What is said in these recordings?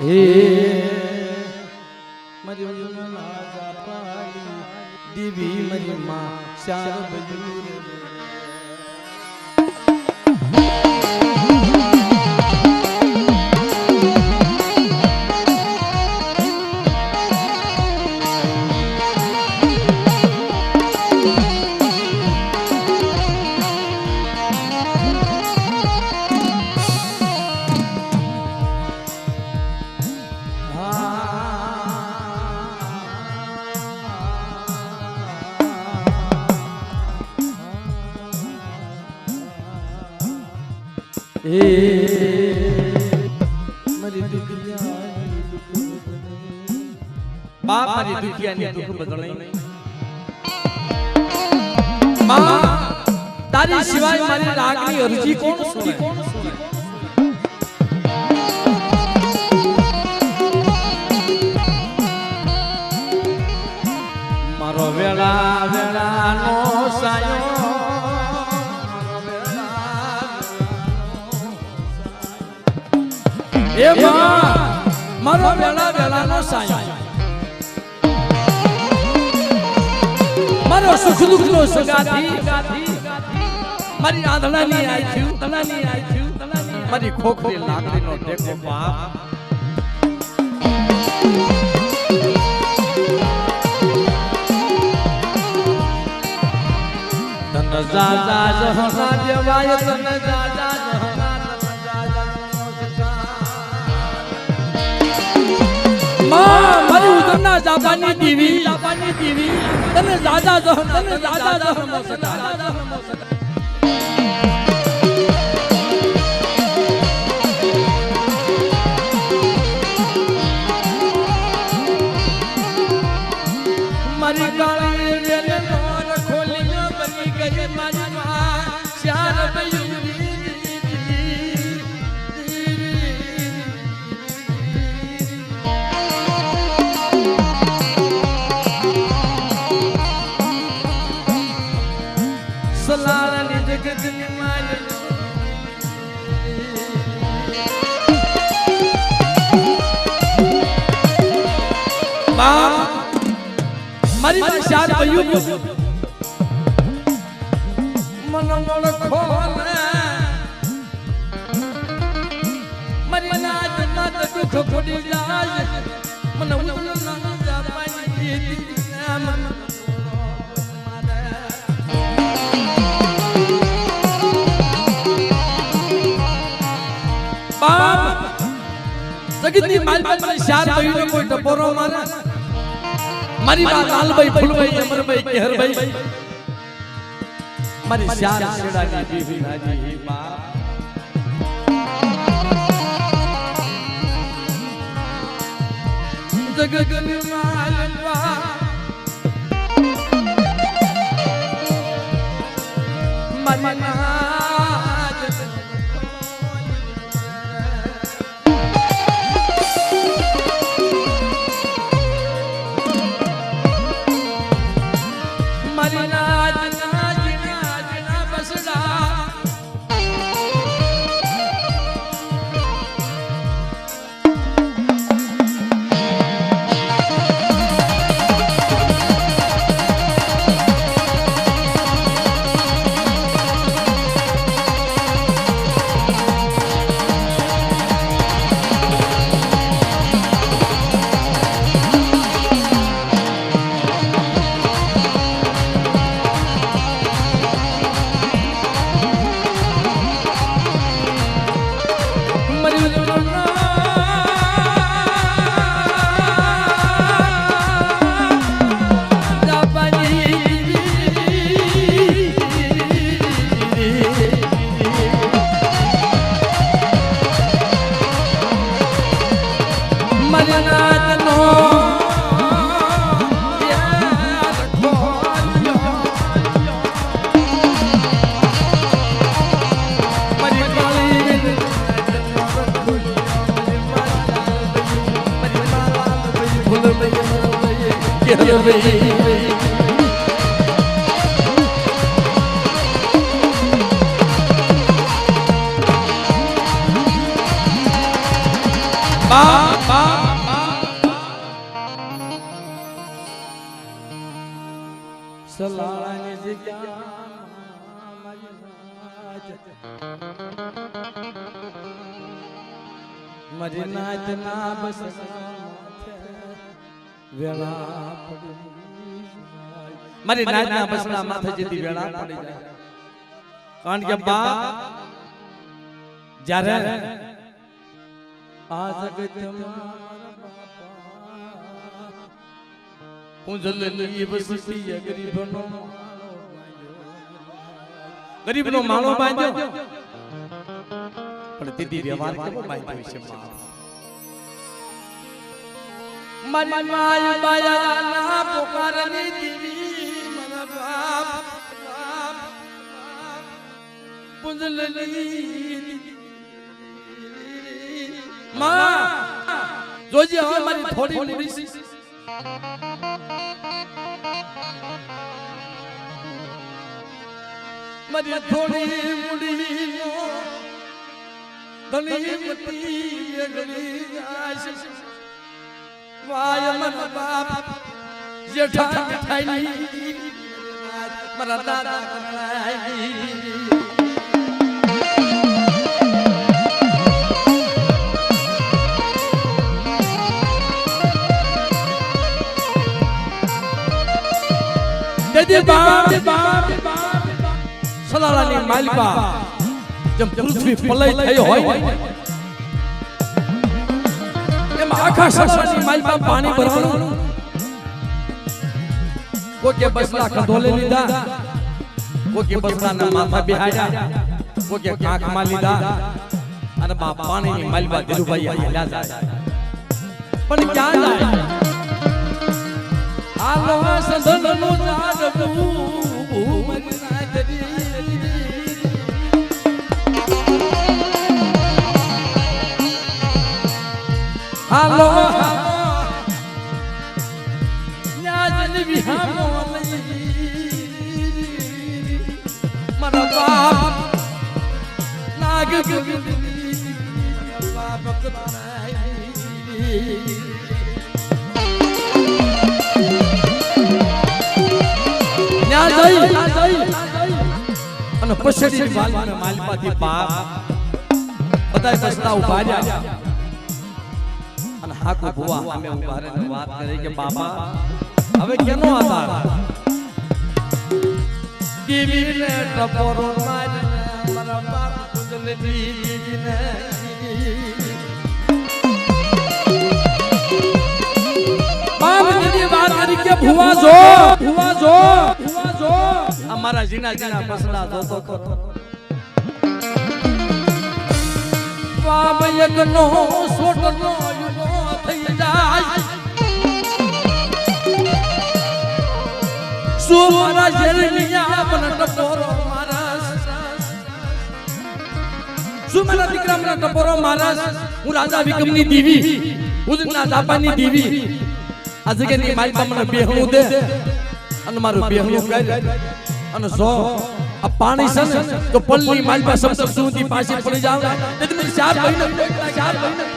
હે. મારી પાડી દેવી મારી માં જુરે એ મારી દુખિયાની દુખ બદલે. બાપ મારી દુખિયાની દુઃખ બદલે માં તારી સિવાય મારી રાગની અરજી કોણ સુને મારો મારો વેલા વેળાનો સાયો મારો સુખ દુઃખ નો સગાથી. મારી આંધળાની આઈ તણાની આઈ મારી ખોખરી લાકડીનો ટેકો બાપ. તન જા જા જહના દેવાય તન જા જા માં મારી ઉદરના જાપાની દેવી જાપાની દેવી તને દાદા જહ તને દાદા જહ બાપ મારી માં શાર ભયું મન મન ખોલે મારી નાજ માત દુખ ખોડી જાય મન ઉલ ના જાપાની ના મન બાપ જગતની માલ પાસે શાર ભયું કોઈ ટપોરો મારે મારી વાત લાલભાઈ ફૂલભાઈ અમરભાઈ કેહરભાઈ મારી શાન શેડાની બીવી નાજી બાપ જગતની સલાની જગ્યા મારી નાચ ના બસ વેળા પડી મારી નાચ ના બસના માથે જતી વેળા પડી જાય કારણ કે બા જ્યારે આ જગતમાં પૂંજલની વસતી ગરીબનો ગરીબનો માળો બાંધ્યો પણ દીદી વ્યવહાર કેવો બાંધ્યો છે મારી માય બાયા પોકારની દીવી મન બાપ પૂંજલની માં, જોજે હવે મારી થોડી મૂડી મારી થોડી મૂડી ધણી મતી ગળી જાય વાય મન બાપ જેઠા મીઠાઈ મારા દાદા કરાય દેદી માલિકા, જેમ પૃથ્વી પલય થઈ હોય આખા સલાલાની માલિકા પાણી ભરવાનું. કોકે બસલા કંધોલે લીધા. કોકે બસલાના માથા બિહાડ્યા. કોકે કાંખમાં લીધા. અને બાપાની માલિકા ધીરુભાઈ હાલ્યા જાય. પણ ક્યાં જાય? હાલો. મારા બાપ નાગ બાપ અને પછડી માલ માલપાથી બાપ બધાય બસતા ઊભા રહ્યા અને હાકુ ભુવા અમે ઊભા રહીને વાત કરી કે બાપા હવે કેનો આધાર દીવીને ટપોરો મારીને મારા બાપ કુંજલની દીવીને બાપ દીદી વાત કરી કે ભુવા જો ભુવા જો ભુવા જો અમારા જીના જીના બસડા જોતો તો બાપ એકનો સોટનો યુનો થઈ જાય શું મારા જેલમિયા મને ટપોરો મારા શું મારા દીકરા મને ટપોરો મારા હું રાજા વિક્રમની દીવી ઉદના જાપાની દીવી આ જગ્યાની મારી તમને બેહણું દે અને મારું બેહણું કરી અને જો આ પાણી છે ને તો પલ્લી મારી પાસે શબ્દ સુધી પાછી પડી જાવ તે તમે ચાર મહિને ચાર મહિને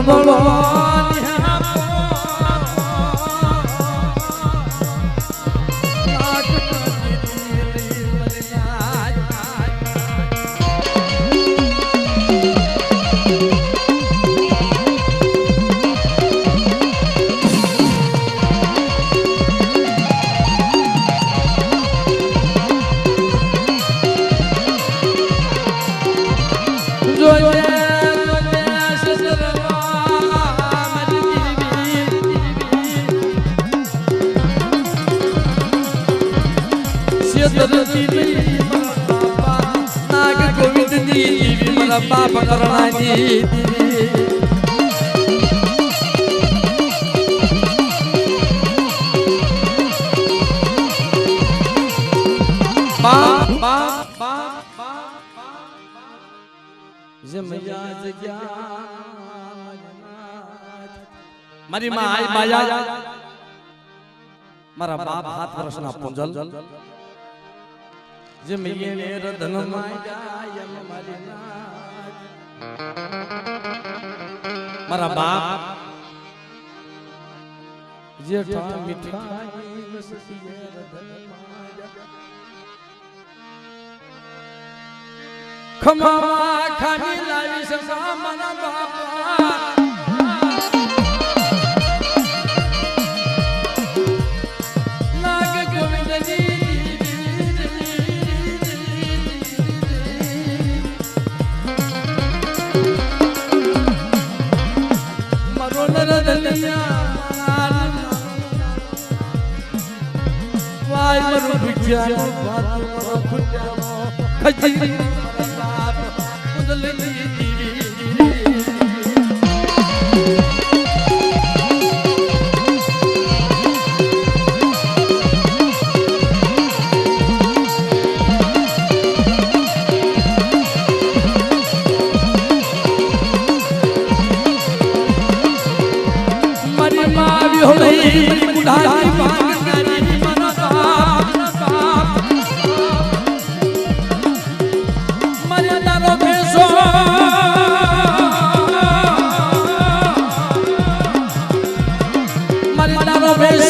નમળો બાપા કરણાની મારી માં આઈ માયા. મારા બાપ હાથ વર્ષના પૂંજલ. જેમ એને રધન માયા મારી બાપ જેઠા માયા. ખમા ખાની લાવી સસા મના બાપા વાય મરો ખુટ્યાનો ખજી મારી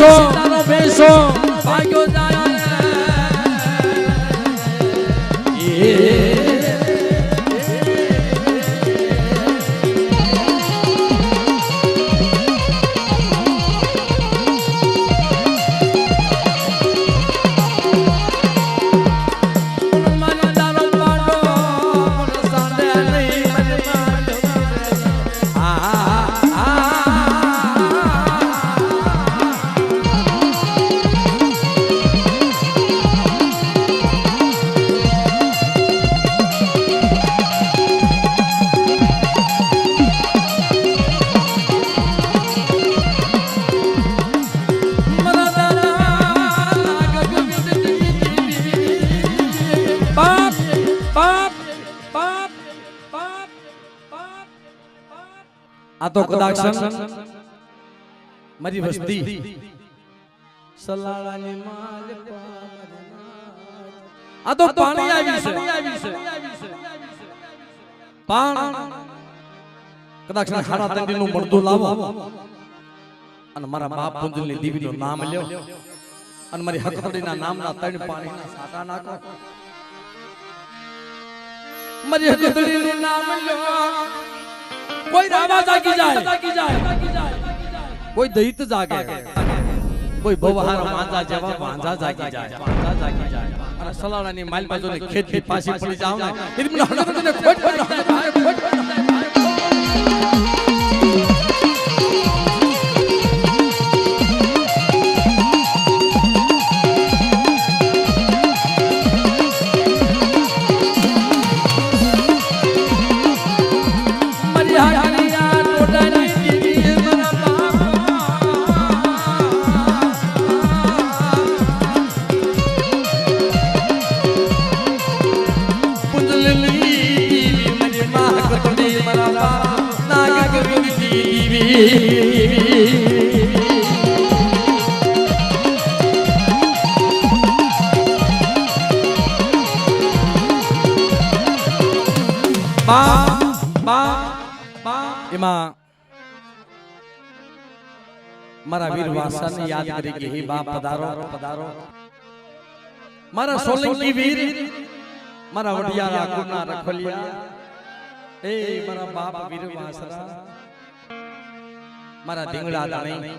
ભેસો ભેસો ભાગ્યો આ તો કદાચ મારી વસ્તી. સલાળાની માલ આ તો પાણી આવી છે. પાણ. કદાચ ખાડા તંડીનું મળતું લાવો. અને મારા બાપ દીવી રીય નામ લ્યો. અને મારી હકતડીના નામના ત્રણ પાણીના સાટા નાખો. મારી હકતડીનું નામ લ્યો. કોઈ રાવા જાગી જાય. કોઈ દૈત જાગે. કોઈ બવહાર માંજા જેવા માંજા જાગી જાય. માંજા જાગી જાય. અને સલાડાની માલ બાજુની ખેતી પાછી પડી જાવ ને મને હકતડીને ખોટ ખોટ મારા વીર વાસાને યાદ કરી કે હે બા પધારો પધારો મારા સોલંકી વીર મારા વડિયારા કુના રખલિયા એ મારા બાપ વીર વાસરા મારા ધીંગડા ધણી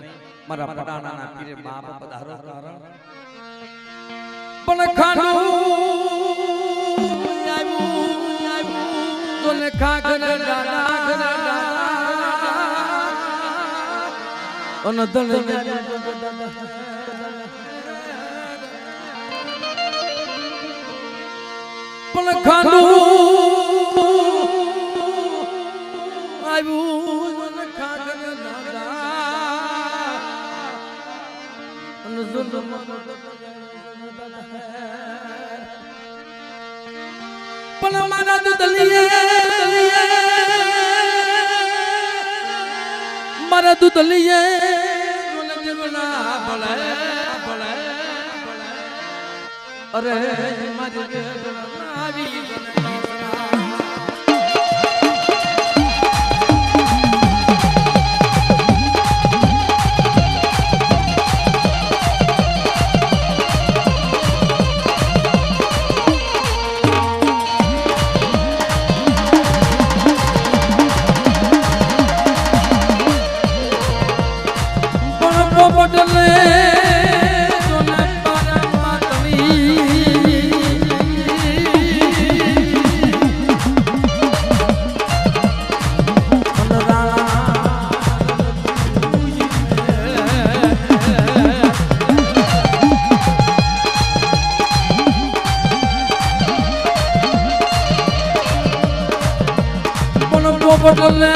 મારા પટાણાના પીરે બાપ પધારો પધારો પણ ખાનું આવ્યું આવ્યું તોને ખાખર ડાડા અને ધણ પણ ખાંડું આવ્યું ને ખાગર દાદા અને જુલ્મ પણ મારા દુદલીએ મારા દુદલીએ અરે મારી આવી પોપટને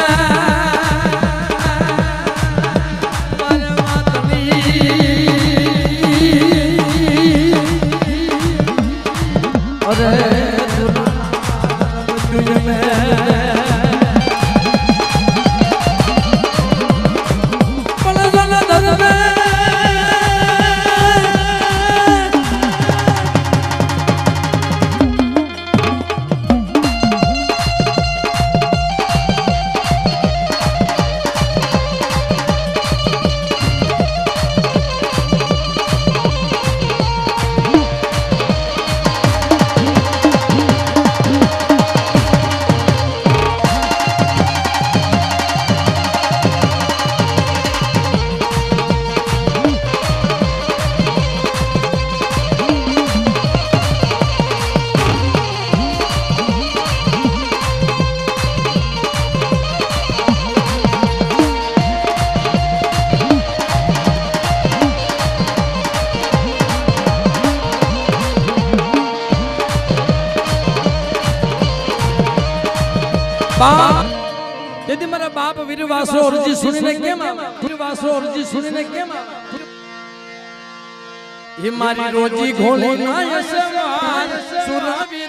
વીરવાસો અરજી સુનીને કેમ આવ્યા? વાસો અરજી સુનીને કેમ હે મારી રોજી ઘોલી ના યશવાન સુરાવી.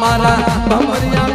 મારા ભમરિયા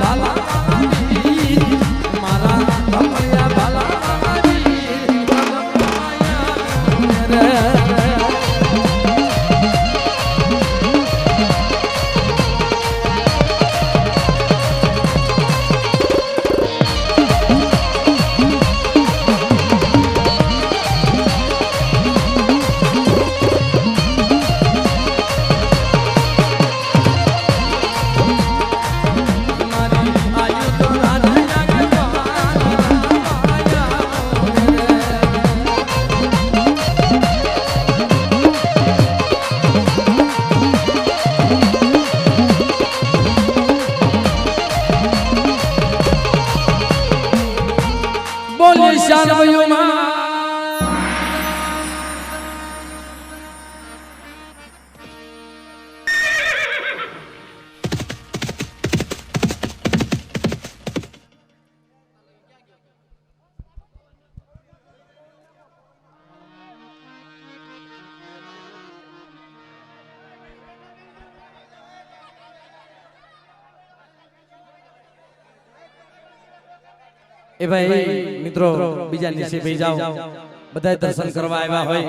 বলি শান એ ભાઈ મિત્રો બીજા નીચે બેસી જાઓ. બધા દર્શન કરવા આવ્યા હોય.